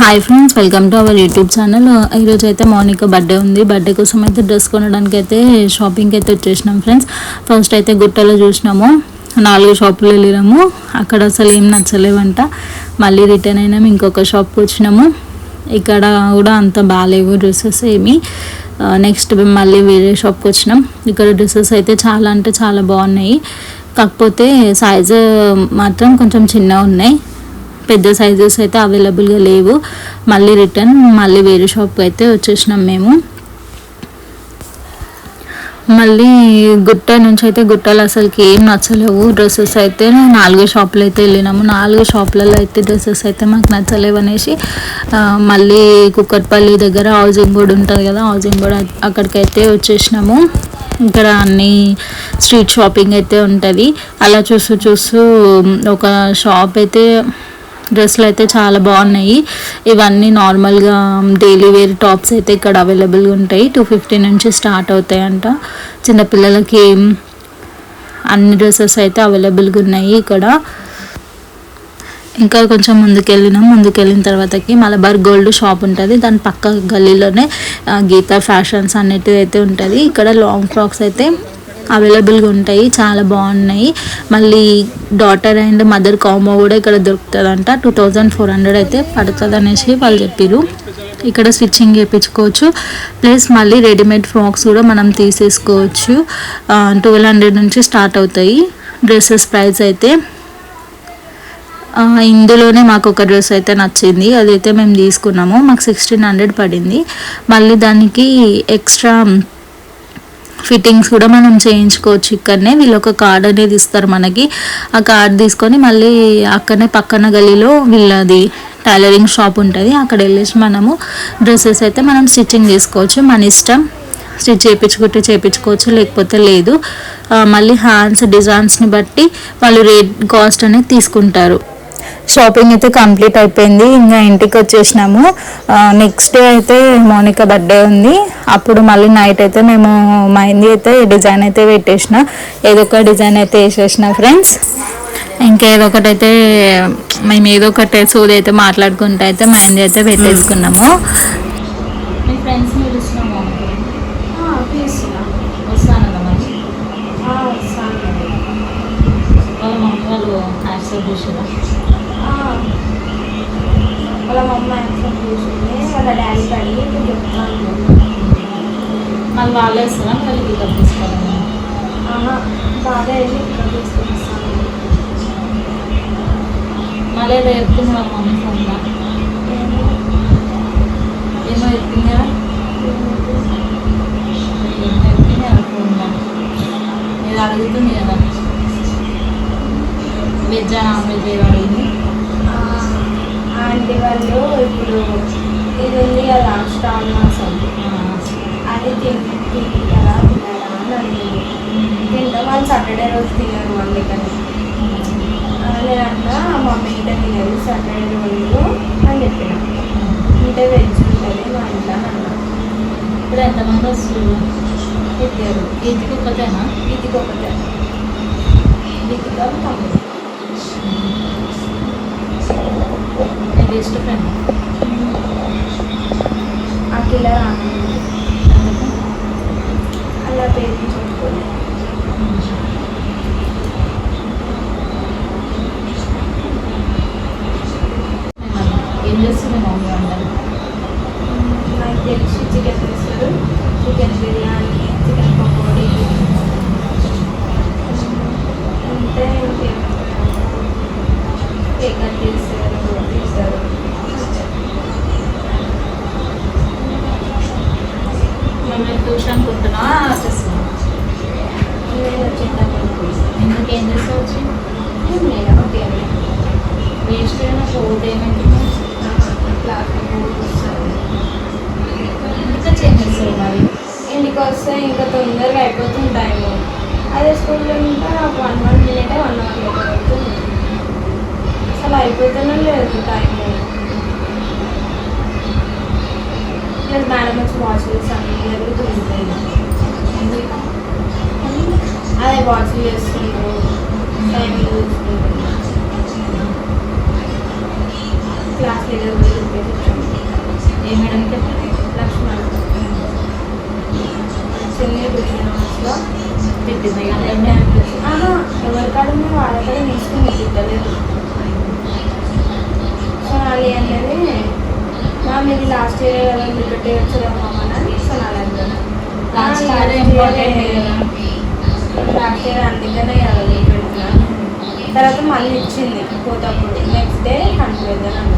Hi friends welcome to our YouTube channel ఈరోజు అయితే Mounika birthday ఉంది. బర్త్డే కోసం అయితే డ్రెస్ కొనడానికి అయితే షాపింగ్కి అయితే వచ్చేసినాం ఫ్రెండ్స్ ఫస్ట్ అయితే గుట్టలో చూసినాము. నాలుగు షాపులు వెళ్ళినాము. అక్కడ అసలు ఏం నచ్చలేవంట. మళ్ళీ రిటర్న్ అయినాము ఇంకొక షాప్కి వచ్చినాము. ఇక్కడ కూడా అంత బాగాలేవు డ్రెస్సెస్ ఏమి. నెక్స్ట్ మేము మళ్ళీ వేరే షాప్కి వచ్చినాం. ఇక్కడ డ్రెస్సెస్ అయితే చాలా అంటే చాలా బాగున్నాయి. కాకపోతే సైజు మాత్రం కొంచెం చిన్నగా ఉన్నాయి. పెద్ద సైజెస్ అయితే అవైలబుల్గా లేవు. మళ్ళీ రిటర్న్ మళ్ళీ వేరే షాప్కి అయితే వచ్చేసినాం మేము. మళ్ళీ గుట్ట నుంచి అయితే గుట్టలు అసలుకి ఏం నచ్చలేవు. డ్రెస్సెస్ అయితే నాలుగు షాపులు అయితే వెళ్ళినాము. నాలుగు షాపులలో అయితే డ్రెస్సెస్ అయితే మాకు నచ్చలేవు అనేసి మళ్ళీ కుక్కట్పల్లి దగ్గర హౌసింగ్ బోర్డ్ ఉంటుంది కదా హౌసింగ్ బోర్డ్ అక్కడికైతే వచ్చేసినాము. ఇక్కడ అన్ని స్ట్రీట్ షాపింగ్ అయితే ఉంటుంది. అలా చూస్తూ చూస్తూ ఒక షాప్ అయితే డ్రెస్సులు అయితే చాలా బాగున్నాయి. ఇవన్నీ నార్మల్గా డైలీ వేర్ టాప్స్ అయితే ఇక్కడ అవైలబుల్గా ఉంటాయి. టూ ఫిఫ్టీ నుంచి స్టార్ట్ అవుతాయంట. చిన్నపిల్లలకి అన్ని డ్రెస్సెస్ అయితే అవైలబుల్గా ఉన్నాయి ఇక్కడ. ఇంకా కొంచెం ముందుకెళ్ళినాం. ముందుకెళ్ళిన తర్వాతకి మలబార్ గోల్డ్ షాప్ ఉంటుంది. దాని పక్క గల్లీలోనే గీతా ఫ్యాషన్స్ అనేటివి అయితే ఉంటుంది. ఇక్కడ లాంగ్ ఫ్రాక్స్ అయితే అవైలబుల్గా ఉంటాయి చాలా బాగున్నాయి. మళ్ళీ డాటర్ అండ్ మదర్ కాంబో కూడా ఇక్కడ దొరుకుతుందంట. టూ థౌజండ్ ఫోర్ హండ్రెడ్ అయితే పడుతుంది అనేసి వాళ్ళు చెప్పారు ఇక్కడ స్టిచ్చింగ్ చేయించుకోవచ్చు ప్లస్ మళ్ళీ రెడీమేడ్ ఫ్రాక్స్ కూడా మనం తీసేసుకోవచ్చు. ట్వెల్వ్ హండ్రెడ్ నుంచి స్టార్ట్ అవుతాయి డ్రెస్సెస్ ప్రైస్ అయితే. ఇందులోనే మాకు ఒక డ్రెస్ అయితే నచ్చింది. అదైతే మేము తీసుకున్నాము. మాకు సిక్స్టీన్ హండ్రెడ్ పడింది. మళ్ళీ దానికి ఎక్స్ట్రా ఫిట్టింగ్స్ కూడా మనం చేయించుకోవచ్చు. ఇక్కడనే వీళ్ళు ఒక కార్డ్ అనేది ఇస్తారు మనకి. ఆ కార్డ్ తీసుకొని మళ్ళీ అక్కడనే పక్కన గలీలో వీళ్ళది టైలరింగ్ షాప్ ఉంటుంది. అక్కడ వెళ్ళేసి మనము డ్రెస్సెస్ అయితే మనం స్టిచ్చింగ్ చేసుకోవచ్చు. మన ఇష్టం స్టిచ్ చేయించుకుంటే చేయించుకోవచ్చు లేకపోతే లేదు. మళ్ళీ హ్యాండ్స్ డిజైన్స్ని బట్టి వాళ్ళు రేట్ కాస్ట్ అనేది తీసుకుంటారు. షాపింగ్ అయితే కంప్లీట్ అయిపోయింది. ఇంకా ఇంటికి వచ్చేసినాము. నెక్స్ట్ డే అయితే మోనికా బర్త్డే ఉంది. అప్పుడు మళ్ళీ నైట్ అయితే మేము మైంది అయితే డిజైన్ అయితే పెట్టేసిన. ఏదో ఒక డిజైన్ అయితే వేసేసిన ఫ్రెండ్స్ ఇంకేదో ఒకటి అయితే మేము ఏదో ఒకటి సూది అయితే మాట్లాడుకుంటూ అయితే మైంది అయితే పెట్టేసుకున్నాము మీ ఫ్రెండ్స్ పిలుస్తున్నాము వస్తానన్నా మరి వాళ్ళ మమ్మీ వాళ్ళు యాక్సెప్ట్ చేసారు వాళ్ళ మమ్మ యాక్సెప్ట్ చేసింది వాళ్ళ డాడీ అడిగి ఇప్పుడు చెప్తాను మళ్ళీ వాళ్ళే వస్తారా మళ్ళీ పికప్ తీసుకోవాలి బాగా వెళ్ళి తీసుకొస్తాను మళ్ళీ ఏదో వాళ్ళ మమ్మీ ఫోన్లో ఏమో. చెప్తుంది కదా ఫోన్లో అడుగుతుంది కదా. వెజ్ నాన్ వెజ్ ఏదో అడిగింది. ఆంటీ వాళ్ళు ఇప్పుడు ఇది ఉంది కదా స్టాల్ మాసం అది తింటే తింటారా తినరా అని అడిగింది తింటాం వాళ్ళు సాటర్డే రోజు తినరు అందుకని ఆ, నేను అన్నా మమ్మీ ఇంట తినరు సాటర్డే రోజు అని చెప్పిన ఇంటే వెజ్ ఉంటుంది మా ఇంట్లో అన్నా ఇప్పుడు ఎంతమంది వస్తారు ఇద్దరు ఇదికి ఒకటేనా ఇదికి ఒకటే వీటికి తమ్ముడు బెస్ట్ ఫ్రెండ్ అఖిల రాను అలా పేరు చెప్పుకోలేదు ఏం చేస్తుంది మమ్మీ అందరు నాకు తెలిసి చికెన్ చేస్తారు చికెన్ అదే వాచ్ చేస్తుండ్రు టైం చూసుకుంటున్నారు క్లాస్ లీడర్ కూడా ఏ మేడం లక్ష్మణ్. సీనియర్ బిజినెస్లో పెట్టింది ఎవరికాడ మేము వాళ్ళకాడ తీసుకుని తిట్టలేదు సోనాలి అనేది మ్యామ్ ఇది లాస్ట్ ఇయర్ కదా మీరు పెట్టేయచ్చు కదా అని Sonali last year important fracture అందుకనే కదా తర్వాత మళ్ళీ ఇచ్చింది పోతప్పుడు. నెక్స్ట్ డే కన్ఫ్యూజన్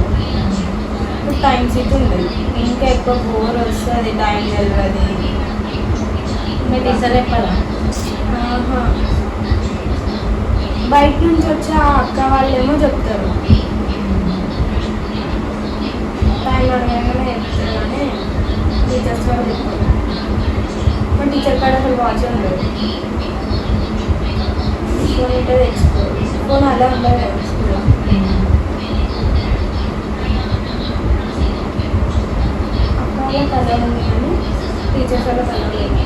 ఇప్పుడు టైం సీట్ ఉంది. ఇంకా ఎక్కువ బోర్ వస్తుంది టైం తెలియదు మీ టీచర్ చెప్పారా బయట నుంచి వచ్చే ఆ అక్క వాళ్ళేమో చెప్తారు. టైం అడగగానే చెప్తారు కానీ టీచర్స్ వాళ్ళు చెప్తారు మా టీచర్ కాడ అసలు వాచ్ ఉండదు. ఫోన్ ఉంటే అలా ఉండాలి కదా స్కూల్లో అక్క కానీ టీచర్స్ వాళ్ళ కలవలేదు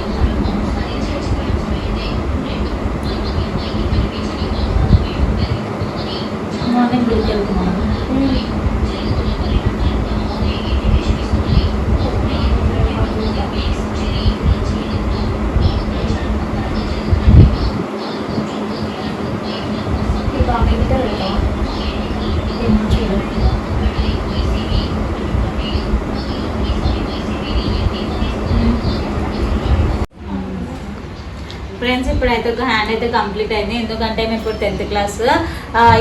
ఫ్రెండ్స్ ఇప్పుడైతే ఒక హ్యాండ్ అయితే కంప్లీట్ అయింది. ఎందుకంటే మేము ఇప్పుడు టెన్త్ క్లాస్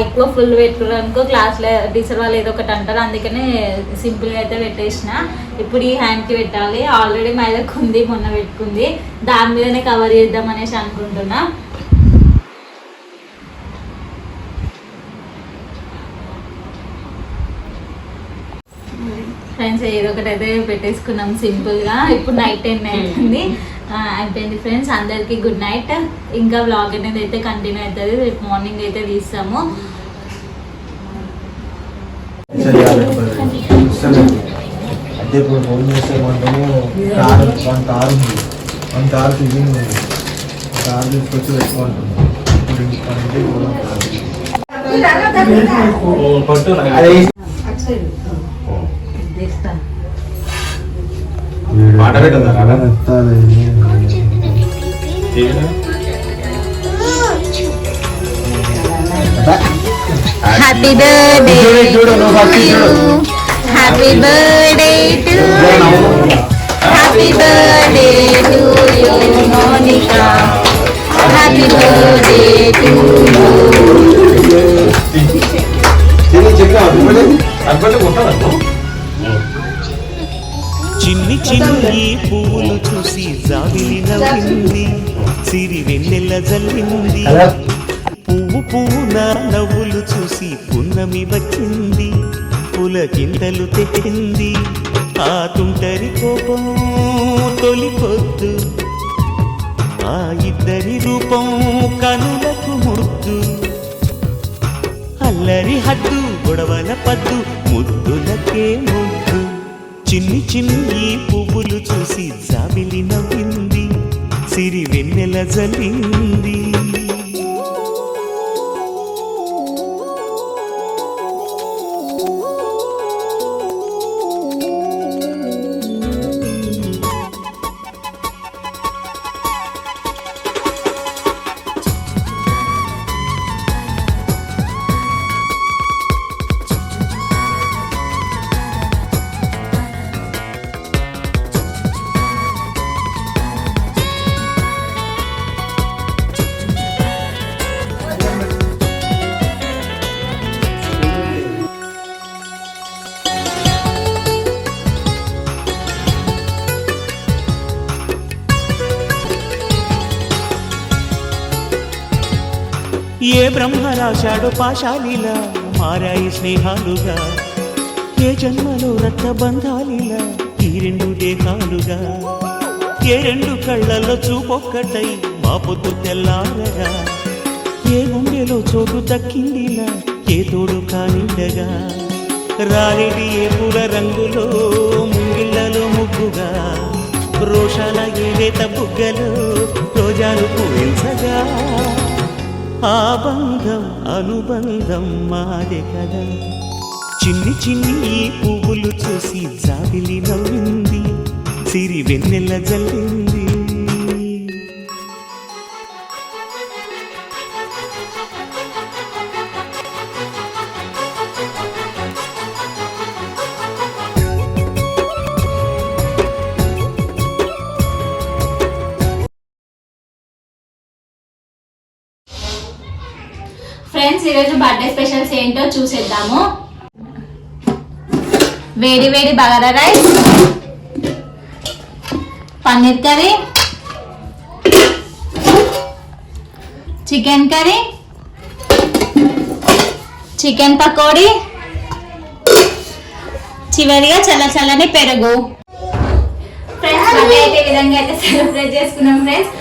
ఎక్కువ ఫుల్ పెట్టుకోవడానికో క్లాస్లో టీచర్ వాళ్ళు ఏదో ఒకటి అంటారు. అందుకనే సింపుల్గా అయితే పెట్టేసిన. ఇప్పుడు ఈ హ్యాండ్కి పెట్టాలి. ఆల్రెడీ మైదకు ఉంది మొన్న పెట్టుకుంది. దాని మీదనే కవర్ చేద్దాం అనేసి అనుకుంటున్నా. ఫ్రెండ్స్ ఏదో ఒకటి అయితే పెట్టేసుకున్నాం సింపుల్గా ఇప్పుడు నైట్ టెన్ అవుతుంది అయిపోయింది ఫ్రెండ్స్ అందరికీ గుడ్ నైట్ ఇంకా వ్లాగ్ అనేది అయితే కంటిన్యూ అవుతుంది. రేపు మార్నింగ్ అయితే తీస్తాము. అంటే ఇప్పుడు ఫోన్ చేస్తే మనము కారు వన్ కారు ఉంది వన్ కారు ఫిజింగ్ ఉంది కారు తీసుకొచ్చి పెట్టుకుంటుంది ఇప్పుడు ఇంకంటే అదే పాట పెట్టదా? Happy birthday happy birthday to happy birthday to you Monika happy birthday to అక్కడ కొట్టాలను చిన్ని చిన్ని పువ్వులు చూసి జాబిలి నవ్వింది. సిరి వెన్నెల జల్లింది. పువ్వు పువ్వున నవ్వులు చూసి పున్నమి వచ్చింది పులకింతలు తెచ్చింది ఆ తుంటరి కోపం తొలి పొద్దు ఆ ఇద్దరి రూపం కనులకు ముద్దు అల్లరి హద్దు గొడవల పద్దు ముద్దులకే ముద్దు. చిన్ని చిన్ని పువ్వులు చూసి జాబిలి నవ్వింది సిరి వెన్నెల జల్లింది. ఏ బ్రహ్మ రాశాడు పాశాలిలా మారాయి స్నేహాలుగా. ఏ జన్మలో రక్త బంధాలిలా? ఈ రెండు దేహాలుగా. ఏ రెండు కళ్ళల్లో చూపొక్కటై మా పొద్దు తెల్లారగా. ఏ గుండెలో చోటు దక్కిందిలా? ఏ తోడు కానిండగా. రాలిడి ఏ పూల రంగులో ముంగిళ్ళలో ముగ్గుగా. రోషాల ఏలేత బుగ్గలో రోజాలు పూరించగా. ఆ బంధం అనుబంధం మాదే కదా. చిన్ని చిన్ని ఈ పువ్వులు చూసి జాబిలి నవ్వింది. సిరి వెన్నెల జల్లింది. ఫ్రెండ్స్ ఈరోజు బర్త్డే స్పెషల్స్ ఏంటో చూసేద్దాము. వేడి వేడి bagara rice paneer curry chicken curry chicken pakodi చివరిగా చల్ల చల్లని పెరుగు. ఫ్రెండ్స్ అయితే ఈ విధంగా అయితే సెలబ్రేట్ చేసుకున్నాం ఫ్రెండ్స్.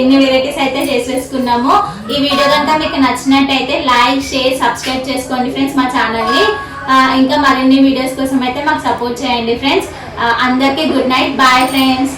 ఇన్ని వెరైటీస్ అయితే చేసేసుకున్నాము. ఈ వీడియో కనుక మీకు నచ్చినట్టయితే లైక్ షేర్ సబ్స్క్రైబ్ చేసుకోండి ఫ్రెండ్స్ మా ఛానల్ని. ఇంకా మరిన్ని వీడియోస్ కోసం అయితే మాకు సపోర్ట్ చేయండి ఫ్రెండ్స్. అందరికీ గుడ్ నైట్. Bye friends.